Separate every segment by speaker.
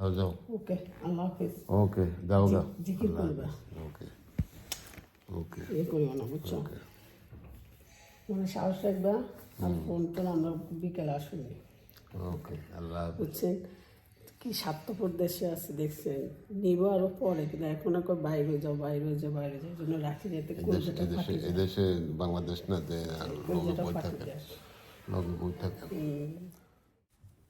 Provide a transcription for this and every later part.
Speaker 1: যাও যাও
Speaker 2: ওকে আল্লাহ হাফিজ
Speaker 1: ওকে যাও যাও
Speaker 2: জিকির করবে
Speaker 1: ওকে ওকে
Speaker 2: ইয়ে করিও না বুঝছ মানে সাহস রাখবা আর ফোন করে আমরা বিকেলে আসুনি
Speaker 1: ওকে আল্লাহ
Speaker 2: বুঝছেন কি স্বার্থপর দেশে আছে দেখছেন নিব আরও পরে কিন্তু এখন এখন বাইরে যাও বাইরে যাও বাইরে যাও জন্য রাখি যেতে
Speaker 1: এদেশে বাংলাদেশ না যে থাকে থাকে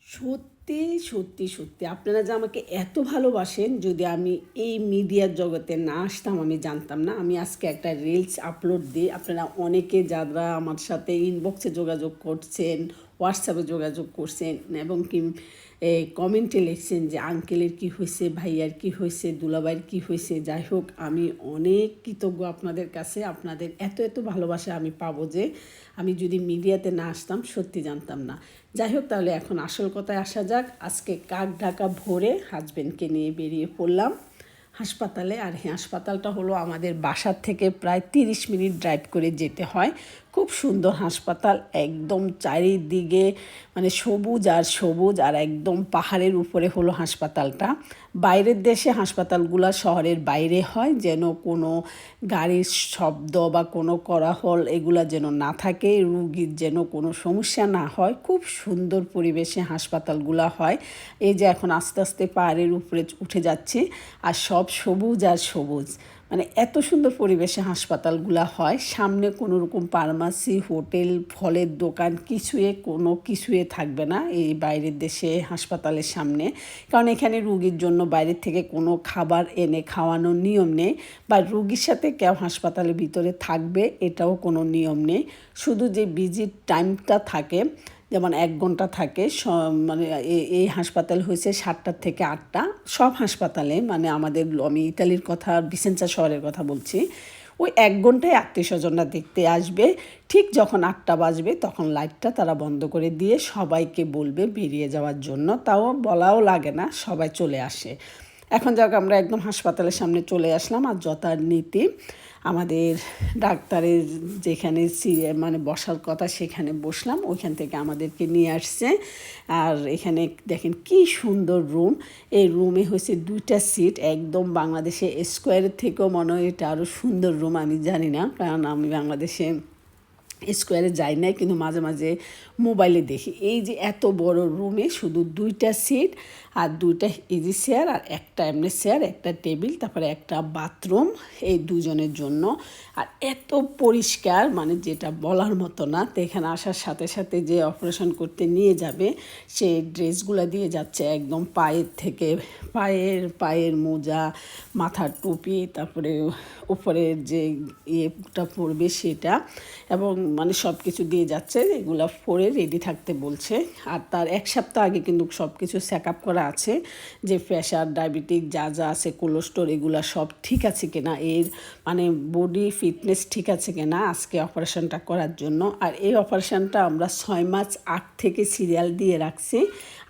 Speaker 2: সত্যি সত্যি সত্যি সত্যি। আপনারা যে আমাকে এত ভালোবাসেন, যদি আমি এই মিডিয়ার জগতে না আসতাম, আমি জানতাম না। আমি আজকে একটা রিলস আপলোড দিই। আপনারা অনেকে যারা আমার সাথে ইনবক্সে যোগাযোগ করছেন হোয়াটসঅ্যাপে যোগাযোগ করছেন, এবং কি কমেন্টে লিখছেন যে, আঙ্কেলের কি হয়েছে? ভাইয়ার কি হয়েছে? দুলাবাইয়ের কি হয়েছে? যাই হোক, আমি অনেক কৃতজ্ঞ আপনাদের কাছে। আপনাদের এত এত ভালোবাসা আমি পাবো যে, আমি যদি মিডিয়াতে না আসতাম, সত্যি জানতাম না। যাই হোক, তাহলে এখন আসল কথায় আসা যাক। আজকে কাক ঢাকা ভোরে হাজব্যান্ডকে নিয়ে বেরিয়ে পড়লাম হাসপাতালে। আর এই হাসপাতালটা হলো আমাদের বাসার থেকে প্রায় তিরিশ মিনিট ড্রাইভ করে যেতে হয়। খুব সুন্দর হাসপাতাল, একদম চারিদিকে মানে সবুজ আর সবুজ আর একদম পাহাড়ের উপরে হলো হাসপাতালটা। বাইরের দেশে হাসপাতালগুলো শহরের বাইরে হয়, যেন কোনো গাড়ির শব্দ বা কোনো কোলাহল এগুলা যেন না থাকে, রুগীর যেন কোনো সমস্যা না হয়। খুব সুন্দর পরিবেশে হাসপাতালগুলো হয়। এই যে এখন আস্তে আস্তে পাহাড়ের উপরে উঠে যাচ্ছে, আর সব সবুজ আর সবুজ। মানে এত সুন্দর পরিবেশে হাসপাতালগুলো হয়। সামনে কোনো রকম ফার্মাসি, হোটেল, ফলের দোকান কিছুয়ে কোনো কিছুয়ে থাকবে না এই বাইরের দেশে হাসপাতালের সামনে। কারণ এখানে রুগীর জন্য বাইরের থেকে কোনো খাবার এনে খাওয়ানোর নিয়ম নেই বা রুগীর সাথে কেউ হাসপাতালের ভিতরে থাকবে এটাও কোনো নিয়ম নেই। শুধু যে ভিজিট টাইমটা থাকে যেমন এক ঘণ্টা থাকে মানে এই হাসপাতাল হয়েছে সাতটার থেকে আটটা। সব হাসপাতালে মানে আমাদের আমি ইতালির কথা বিসেন্সা শহরের কথা বলছি, ওই এক ঘন্টায় আত্মীয় স্বজনরা দেখতে আসবে। ঠিক যখন আটটা বাজবে, তখন লাইটটা তারা বন্ধ করে দিয়ে সবাইকে বলবে বেরিয়ে যাওয়ার জন্য। তাও বলাও লাগে না, সবাই চলে আসে। এখন যাক, আমরা একদম হাসপাতালের সামনে চলে আসলাম আর যথারীতি আমাদের ডাক্তারের যেখানে সি- মানে বসার কথা সেখানে বসলাম। ওইখান থেকে আমাদেরকে নিয়ে আসছে। আর এখানে দেখেন কি সুন্দর রুম। এই রুমে হয়েছে দুইটা সিট, একদম বাংলাদেশে স্কোয়ারের থেকেও মনে হয় এটা আরও সুন্দর রুম, আমি জানি না, কারণ আমি বাংলাদেশে স্কোয়ারে যাই না কিন্তু মাঝে মাঝে মোবাইলে দেখি। এই যে এত বড় রুমে শুধু দুইটা সিট আর দুইটা ইজি চেয়ার আর একটা এমনি চেয়ার একটা টেবিল, তারপরে একটা বাথরুম এই দুজনের জন্য। আর এত পরিষ্কার মানে যেটা বলার মতো না, তো এখানে আসার সাথে সাথে যে অপারেশন করতে নিয়ে যাবে, সেই ড্রেসগুলো দিয়ে যাচ্ছে একদম পায়ের থেকে, পায়ের পায়ের মোজা, মাথার টুপি, তারপরে উপরের যে ইয়েটা পড়বে সেটা। এবং মানে সব কিছু দিয়ে যাচ্ছে, এগুলো ফোরে রেডি থাকতে বলছে। আর তার এক সপ্তাহ আগে কিন্তু সব কিছু চেক আপ করা আছে যে প্রেশার ডায়াবেটিক যা যা আছে কোলেস্টোর এগুলো সব ঠিক আছে কিনা, এর মানে বডি ফিটনেস ঠিক আছে কিনা, আজকে অপারেশনটা করার জন্য। আর এই অপারেশনটা আমরা ছয় মাস আগ থেকে সিরিয়াল দিয়ে রাখছি।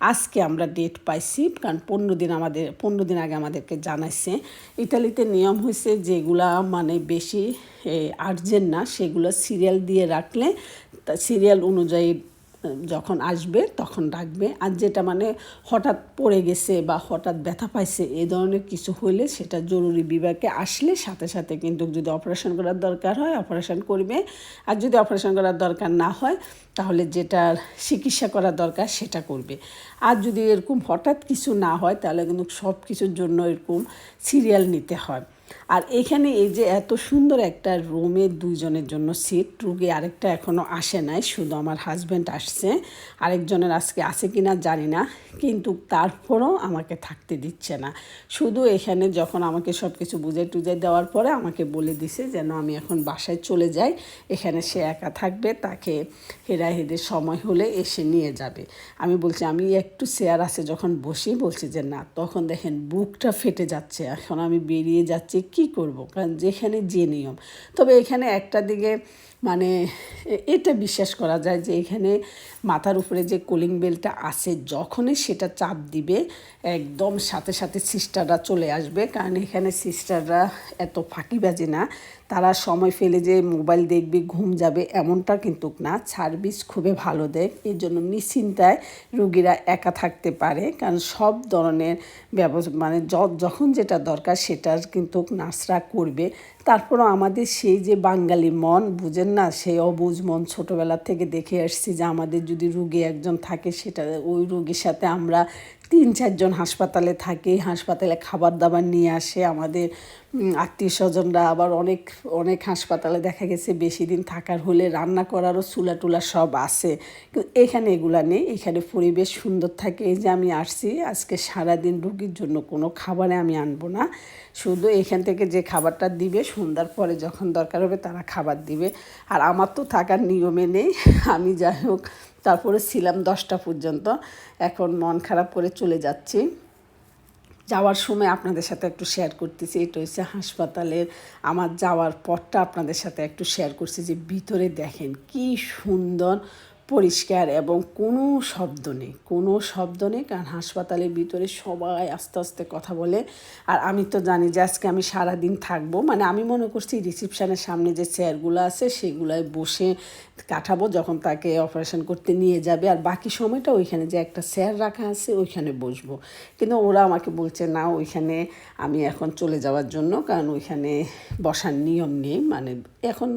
Speaker 2: আজকে আমরা ডেট পাইছি, কারণ পনেরো দিন আমাদের, পনেরো দিন আগে আমাদেরকে জানাইছে। ইতালিতে নিয়ম হয়েছে যেগুলা মানে বেশি আর্জেন্ট না, সেগুলো সিরিয়াল দিয়ে রাখলে সিরিয়াল অনুযায়ী যখন আসবে, তখন রাখবে আর যেটা মানে হঠাৎ পড়ে গেছে বা হঠাৎ ব্যথা পাইছে এই ধরনের কিছু হইলে সেটা জরুরি বিভাগে আসলে সাথে সাথে কিন্তু যদি অপারেশন করার দরকার হয়, অপারেশন করবে। আর যদি অপারেশন করার দরকার না হয়, তাহলে যেটার চিকিৎসা করার দরকার সেটা করবে। আর যদি এরকম হঠাৎ কিছু না হয়, তাহলে কিন্তু সব কিছুর জন্য এরকম সিরিয়াল নিতে হয়। আর এখানে এই যে এত সুন্দর একটা রুমে দুইজনের জন্য সিট রুগে আরেকটা এখনও আসে নাই, শুধু আমার হাজব্যান্ড আসছে। আরেকজনের আজকে আছে কি না জানি না, কিন্তু তারপরও আমাকে থাকতে দিচ্ছে না। শুধু এখানে যখন আমাকে সব কিছু বুঝে টুজে দেওয়ার পরে আমাকে বলে দিছে যেন আমি এখন বাসায় চলে যাই, এখানে সে একা থাকবে, তাকে হেরা হেদের সময় হলে এসে নিয়ে যাবে। আমি বলছি, আমি একটু চেয়ার আছে যখন বসি, বলছি যে, না। তখন দেখেন বুকটা ফেটে যাচ্ছে, এখন আমি বেরিয়ে যাচ্ছি, কি করব? কারণ যেখানে যে নিয়ম। তবে এখানে একটা দিকে মানে এটা বিশ্বাস করা যায় যে এখানে মাথার উপরে যে কুলিং বেলটা আছে, যখনই সেটা চাপ দিবে, একদম সাথে সাথে সিস্টাররা চলে আসবে। কারণ এখানে সিস্টাররা এত ফাঁকি বাজে না। তারা সময় ফেলে যে মোবাইল দেখবে, ঘুম যাবে, এমনটা কিন্তু না। সার্ভিস খুবই ভালো দেয়। এর জন্য নিশ্চিন্তায় রুগীরা একা থাকতে পারে। কারণ সব ধরনের ব্যবস্থা মানে যখন যেটা দরকার সেটার কিন্তু নার্সরা করবে। তারপরও আমাদের সেই যে বাঙালি মন, বুঝেন না? সেই অবুঝ মন ছোটোবেলা থেকে দেখে আসছি যে আমাদের যদি রুগী একজন থাকে, সেটা ওই রুগীর সাথে আমরা তিন চারজন হাসপাতালে থাকে, হাসপাতালে খাবার দাবার নিয়ে আসে। আমাদের আত্মীয় স্বজনরা আবার অনেক অনেক হাসপাতালে দেখা গেছে বেশি দিন থাকার হলে রান্না করারও চুলা টুলা সব আছে। কিন্তু এখানে এগুলা নেই, এখানে পরিবেশ সুন্দর থাকে। এই যে আমি আসছি, আজকে সারাদিন রুগীর জন্য কোনো খাবারে আমি আনব না। শুধু এখান থেকে যে খাবারটা দিবে, সন্ধ্যার পরে যখন দরকার হবে তারা খাবার দিবে। আর আমার তো থাকার নিয়মে নেই। আমি যাই হোক তারপরে ছিলাম দশটা পর্যন্ত। এখন মন খারাপ করে চলে যাচ্ছি। যাওয়ার সময় আপনাদের সাথে একটু শেয়ার করতেছি। এটা হচ্ছে হাসপাতালের আমার যাওয়ার পথটা আপনাদের সাথে একটু শেয়ার করছি যে ভিতরে দেখেন কি সুন্দর পরিষ্কার এবং কোনো শব্দ নেই, কোনো শব্দ নেই, কারণ হাসপাতালের ভিতরে সবাই আস্তে আস্তে কথা বলে। আর আমি তো জানি যে আজকে আমি সারাদিন থাকব মানে আমি মনে করছি রিসিপশনের সামনে যে চেয়ারগুলো আছে সেগুলোয় বসে কাটাবো, যখন তাকে অপারেশন করতে নিয়ে যাবে। আর বাকি সময়টা ওইখানে যে একটা চেয়ার রাখা আছে ওইখানে বসবো। কিন্তু ওরা আমাকে বলছে, না, ওইখানে আমি এখন চলে যাওয়ার জন্য, কারণ ওইখানে বসার নিয়ম নেই। মানে এখন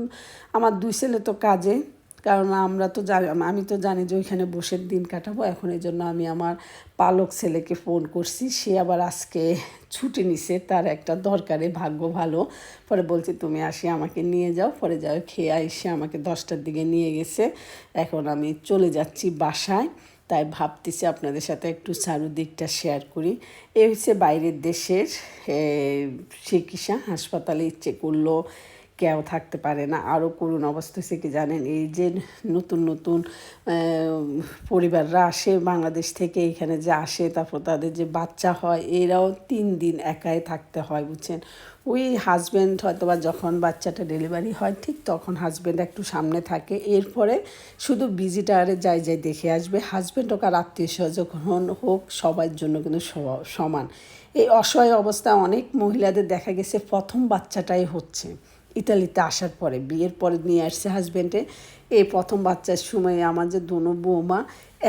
Speaker 2: আমার দুই ছেলে তো কাজে কারণ আমরা তো জানি, আমি তো জানি যে ওইখানে বসে দিন কাটাবো। এখন এই জন্য আমি আমার পালক ছেলেকে ফোন করছি। সে আবার আজকে ছুটি নিছে, তার একটা দরকারে ভাগ্য ভালো। পরে বলছে, তুমি আসি, আমাকে নিয়ে যাও। পরে যাও খেয়ে এসে আমাকে দশটার দিকে নিয়ে গেছে। এখন আমি চলে যাচ্ছি বাসায়। তাই ভাবতেছি আপনাদের সাথে একটু চারুদিকটা শেয়ার করি। এই হচ্ছে বাইরের দেশের চিকিৎসা হাসপাতালে ইচ্ছে করল। কেউ থাকতে পারে না। আরও করুণ অবস্থা হচ্ছে কি জানেন? এই যে নতুন নতুন পরিবাররা আসে বাংলাদেশ থেকে, এখানে যে আসে, তারপর তাদের যে বাচ্চা হয়, এরাও তিন দিন একাই থাকতে হয়, বুঝছেন? ওই হাজব্যান্ড হয়তো বা যখন বাচ্চাটা ডেলিভারি হয়, ঠিক তখন হাজব্যান্ড একটু সামনে থাকে। এরপরে শুধু ভিজিটারে যাই যাই দেখে আসবে। হাজব্যান্ড হোক আর আত্মীয় স্বজন হোক, সবার জন্য কিন্তু সমান। এই অসহায় অবস্থায় অনেক মহিলাদের দেখা গেছে প্রথম বাচ্চাটাই হচ্ছে। ইতালিতে আসার পরে, বিয়ের পরে নিয়ে আসছে হাজব্যান্ডে এই প্রথম বাচ্চার সময় আমার যে দোনো বৌমা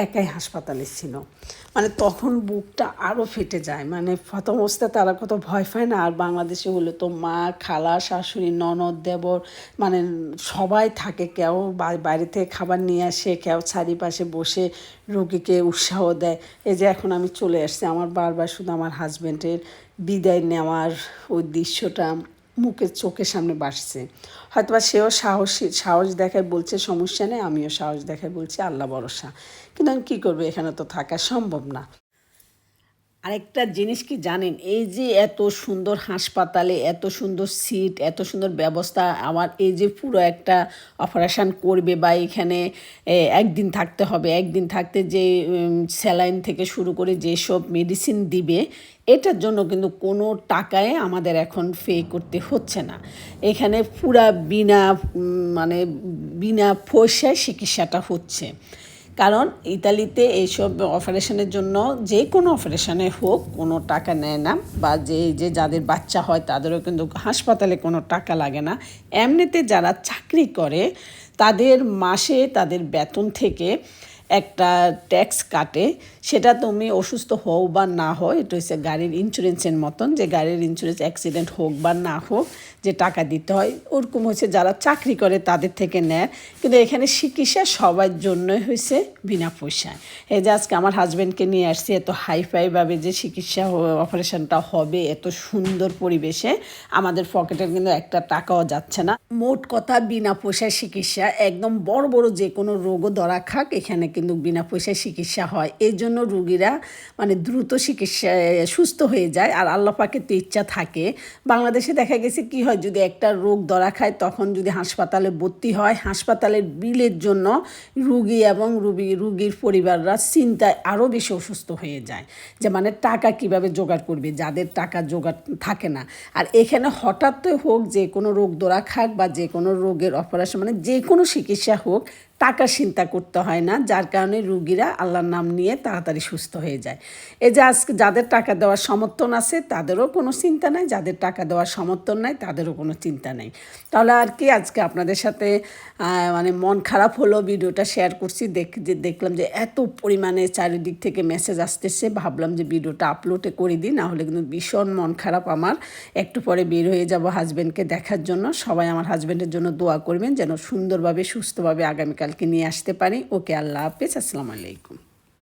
Speaker 2: একাই হাসপাতালে ছিল। মানে তখন বুকটা আরও ফেটে যায়। মানে প্রথম অবস্থায় তারা কত ভয় পায় না? আর বাংলাদেশে হলে তো মা, খালা, শাশুড়ি, ননদ, দেবর মানে সবাই থাকে। কেউ বাইরে থেকে খাবার নিয়ে আসে, কেউ চারিপাশে বসে রোগীকে উৎসাহ দেয়। এই যে এখন আমি চলে আসছি। আমার বারবার শুধু আমার হাজব্যান্ডের বিদায় নেওয়ার ওই দৃশ্যটা মুখের চোখের সামনে বাসছে। হয়তোবা সেও সাহসী, সাহস দেখায় বলছে, সমস্যা নেই, আমিও সাহস দেখায় বলছি, আল্লাহ ভরসা। কিন্তু আমি কী করব? এখানে তো থাকা সম্ভব না। আরেকটা জিনিস কি জানেন? এই যে এত সুন্দর হাসপাতালে, এত সুন্দর সিট, এত সুন্দর ব্যবস্থা, আমার এই যে পুরো একটা অপারেশন করবে বা এখানে একদিন থাকতে হবে, একদিন থাকতে যে স্যালাইন থেকে শুরু করে যেসব মেডিসিন দিবে, এটার জন্য কিন্তু কোনো টাকায় আমাদের এখন পে করতে হচ্ছে না। এখানে পুরা বিনা মানে বিনা পয়সায় চিকিৎসাটা হচ্ছে। কারণ ইতালিতে এইসব অপারেশনের জন্য যে কোনো অপারেশনে হোক কোনো টাকা নেয় না বা যে যে যাদের বাচ্চা হয় তাদেরও কিন্তু হাসপাতালে কোনো টাকা লাগে না। এমনিতে যারা চাকরি করে তাদের মাসে তাদের বেতন থেকে একটা ট্যাক্স কাটে, সেটা তুমি অসুস্থ হও বা না হও, এটা হচ্ছে গাড়ির ইন্স্যুরেন্সের মতন, যে গাড়ির ইন্স্যুরেন্স অ্যাক্সিডেন্ট হোক বা না হোক, যে টাকা দিতে হয়, ওরকম হচ্ছে যারা চাকরি করে তাদের থেকে নেয়। কিন্তু এখানে চিকিৎসা সবার জন্যই হয়েছে বিনা পয়সায়। এই যে আজকে আমার হাজব্যান্ডকে নিয়ে আসছি, এত হাইফাইভাবে যে চিকিৎসা অপারেশনটা হবে, এত সুন্দর পরিবেশে, আমাদের পকেটের কিন্তু একটা টাকাও যাচ্ছে না। মোট কথা বিনা পয়সায় চিকিৎসা, একদম বড় বড় যে কোনো রোগও ধরা খাক, এখানে কিন্তু বিনা পয়সায় চিকিৎসা হয়। এই জন্য রুগীরা মানে দ্রুত চিকিৎসা, সুস্থ হয়ে যায় আর আল্লাহ পাকের তো ইচ্ছা থাকে। বাংলাদেশে দেখা গেছে কি হয়, যদি একটা রোগ ধরা খায়, তখন যদি হাসপাতালে ভর্তি হয়, হাসপাতালের বিলের জন্য রুগী এবং রুগী, রুগীর পরিবাররা চিন্তায় আরও বেশি অসুস্থ হয়ে যায়। যে মানে টাকা কীভাবে জোগাড় করবে? যাদের টাকা জোগাড় থাকে না। আর এখানে হঠাৎ হোক যে কোনো রোগ ধরা খাক বা যে কোনো রোগের অপারেশন মানে যে কোনো চিকিৎসা হোক টাকা চিন্তা করতে হয় না, যার কারণে রুগীরা আল্লাহর নাম নিয়ে তাড়াতাড়ি সুস্থ হয়ে যায়। এই যে আজকে যাদের টাকা দেওয়ার সমর্থন আছে, তাদেরও কোনো চিন্তা নাই, যাদের টাকা দেওয়ার সমর্থন নাই, তাদেরও কোনো চিন্তা নেই। তাহলে আর কি আজকে আপনাদের সাথে মানে মন খারাপ হলো, ভিডিওটা শেয়ার করছি, দেখ, যে দেখলাম যে এত পরিমাণে চারিদিক থেকে মেসেজ আসতেছে, ভাবলাম যে ভিডিওটা আপলোডে করে দিই, না হলে কিন্তু ভীষণ মন খারাপ আমার। একটু পরে বের হয়ে যাব হাজব্যান্ডকে দেখার জন্য। সবাই আমার হাজব্যান্ডের জন্য দোয়া করবেন, যেন সুন্দরভাবে, সুস্থভাবে আগামীকালকে নিয়ে আসতে পারি। ওকে আল্লাহ হাফেজ আসসালামু আলাইকুম।